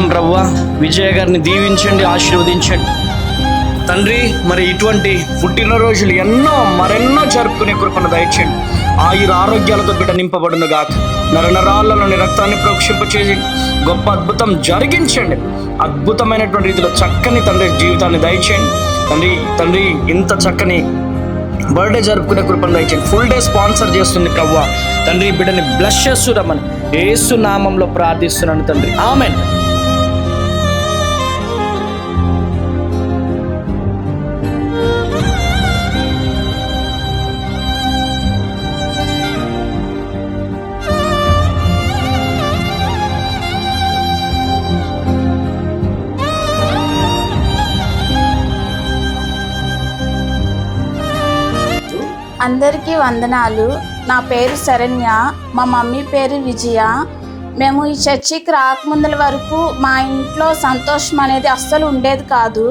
ప్రవ్వ విజయ గారిని దీవించండి ఆశీర్వదించండి. తండ్రి మరి ఇటువంటి పుట్టినరోజులు ఎన్నో మరెన్నో జరుపుకునే కృపను దయచేయండి. ఆయుర ఆరోగ్యాలతో బిడ్డ నింపబడును గాక. నరనరాళ్ళలోని రక్తాన్ని ప్రోక్షింపచేసి గొప్ప అద్భుతం జరిగించండి. అద్భుతమైనటువంటి రీతిలో చక్కని తండ్రి జీవితాన్ని దయచేయండి. తండ్రి తండ్రి ఇంత చక్కని బర్త్డే జరుపుకునే కృపను దయచేయండి. ఫుల్ డే స్పాన్సర్ చేస్తుంది ప్రవ్వ తండ్రి బిడ్డని బ్లష్ చేస్తురమ్మని ఏసు నామంలో ప్రార్థిస్తున్నాను తండ్రి. ఆమెన్. అందరికీ వందనాలు. నా పేరు శరణ్య మా మమ్మీ పేరు విజయ. మేము ఈ చర్చికి రాకముందల వరకు మా ఇంట్లో సంతోషం అనేది అస్సలు ఉండేది కాదు.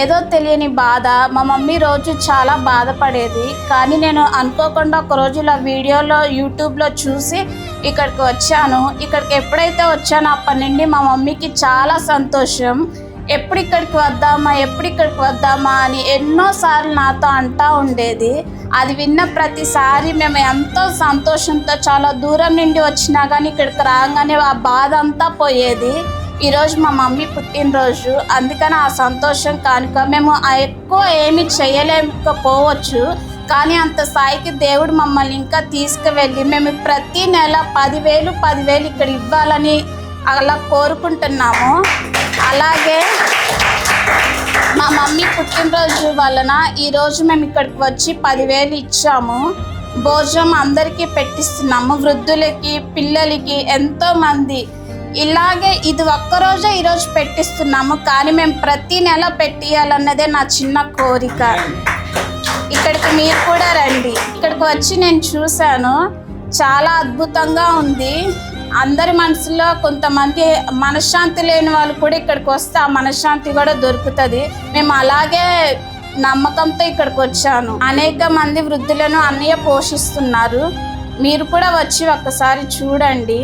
ఏదో తెలియని బాధ మా మమ్మీ రోజు చాలా బాధపడేది. కానీ నేను అనుకోకుండా ఒక రోజు ఇలా వీడియోలో యూట్యూబ్లో చూసి ఇక్కడికి వచ్చాను. ఇక్కడికి ఎప్పుడైతే వచ్చానో అప్పటి నుండి మా మమ్మీకి చాలా సంతోషం. ఎప్పుడు ఇక్కడికి వద్దామా ఎప్పుడు ఇక్కడికి వద్దామా అని ఎన్నోసార్లు నాతో అంటా ఉండేది. అది విన్న ప్రతిసారి మేము ఎంతో సంతోషంతో చాలా దూరం నుండి వచ్చినా కానీ ఇక్కడికి రాగానే ఆ బాధ అంతా పోయేది. ఈరోజు మా మమ్మీ పుట్టినరోజు. అందుకని ఆ సంతోషం కానుక మేము ఆ ఎక్కువ ఏమి చేయలేకపోవచ్చు. కానీ అంత స్థాయికి దేవుడు మమ్మల్ని ఇంకా తీసుకువెళ్ళి మేము ప్రతి నెల పదివేలు పదివేలు ఇక్కడ ఇవ్వాలని అలా కోరుకుంటున్నాము. అలాగే మా మమ్మీ పుట్టినరోజు వలన ఈరోజు మేము ఇక్కడికి వచ్చి పదివేలు ఇచ్చాము. భోజనం అందరికీ పెట్టిస్తున్నాము. వృద్ధులకి పిల్లలకి ఎంతోమంది ఇలాగే ఇది ఒక్కరోజే ఈరోజు పెట్టిస్తున్నాము. కానీ మేము ప్రతి నెల పెట్టియాలన్నదే నా చిన్న కోరిక. ఇక్కడికి మీరు కూడా రండి. ఇక్కడికి వచ్చి నేను చూశాను. చాలా అద్భుతంగా ఉంది. అందరి మనసులో కొంతమంది మనశ్శాంతి లేని వాళ్ళు కూడా ఇక్కడికి వస్తే ఆ మనశ్శాంతి కూడా దొరుకుతుంది. మేము అలాగే నమ్మకంతో ఇక్కడికి వచ్చాను. అనేక మంది వృద్ధులను అన్నయ్య పోషిస్తున్నారు. మీరు కూడా వచ్చి ఒక్కసారి చూడండి.